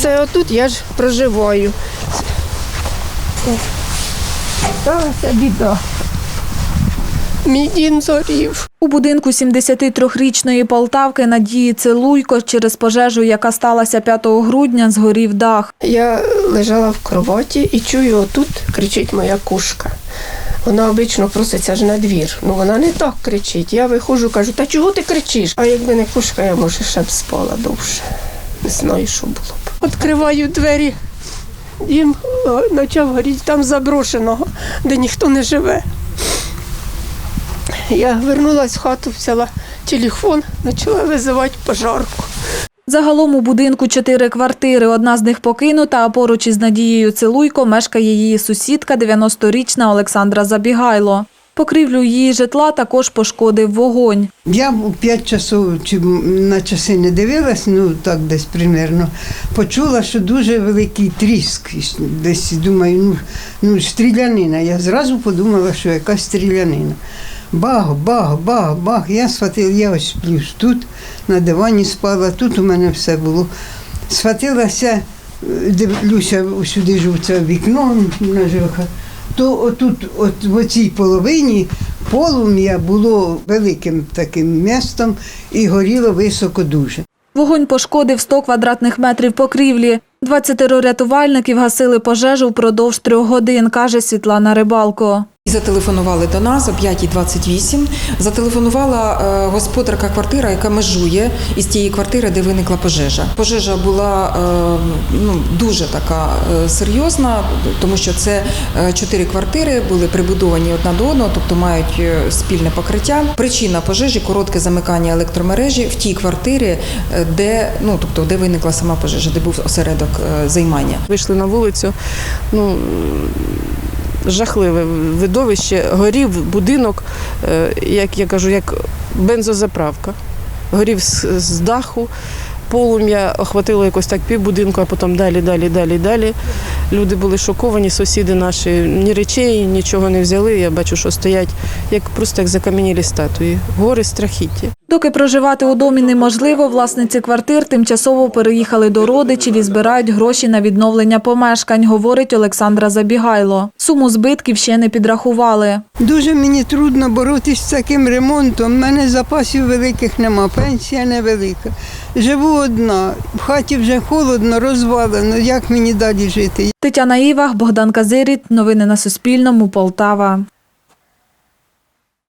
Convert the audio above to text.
Це отут я ж проживаю. Сталася біда. Мій дім зорів. У будинку 73-річної Полтавки Надії Целуйко через пожежу, яка сталася 5 грудня, згорів дах. Я лежала в кроваті і чую, отут кричить моя кушка. Вона обично проситься ж на двір. Ну вона не так кричить. Я виходжу, кажу, та чого ти кричиш? А якби не кушка, я може ще б спала довше. Не знаю, що було. Відкриваю двері. О, почав горіти там заброшеного, де ніхто не живе. Я вернулась в хату, взяла телефон, почала визивати пожарку. Загалом у будинку чотири квартири. Одна з них покинута, а поруч із Надією Целуйко мешкає її сусідка, 90-річна Олександра Забігайло. Покрівлю її житла також пошкодив вогонь. Я в 5 часов чи на часи не дивилась, ну так десь примерно. Почула, що дуже великий тріск. Десь думаю, ну, ну стрілянина. Я зразу подумала, що якась стрілянина. Бах, бах, бах, бах. Я схватила, я ось сплю тут, на дивані спала, тут у мене все було. Схватилася, е, дивлюся сюди ж у це вікно на ЖВХ, то отут, от в цій половині полум'я було великим таким містом і горіло високо дуже. Вогонь пошкодив 100 квадратних метрів покрівлі. 20 рятувальників гасили пожежу впродовж трьох годин, каже Світлана Рибалко. Зателефонували до нас о 5.28. Зателефонувала е, господарка квартира, яка межує із тієї квартири, де виникла пожежа. Пожежа була е, ну, дуже така е, серйозна, тому що це чотири квартири були прибудовані одна до одного, тобто мають спільне покриття. Причина пожежі коротке замикання електромережі в тій квартирі, де ну тобто де виникла сама пожежа, де був осередок займання. Вийшли на вулицю. Ну, жахливе видовище. Горів будинок, е, як я кажу, як бензозаправка. Горів з, з даху, полум'я охватило якось так півбудинку, а потім далі, далі, далі, далі. Люди були шоковані, сусіди наші ні речей, нічого не взяли. Я бачу, що стоять як просто як закам'янілі статуї. Гори страхіття. Доки проживати у домі неможливо, власниці квартир тимчасово переїхали до родичів і збирають гроші на відновлення помешкань, говорить Олександра Забігайло. Суму збитків ще не підрахували. Дуже мені трудно боротися з таким ремонтом. У мене запасів великих нема, пенсія невелика. Живу одна, в хаті вже холодно, розвалено. Як мені далі жити? Тетяна Івах, Богдан Казиріт. Новини на Суспільному. Полтава.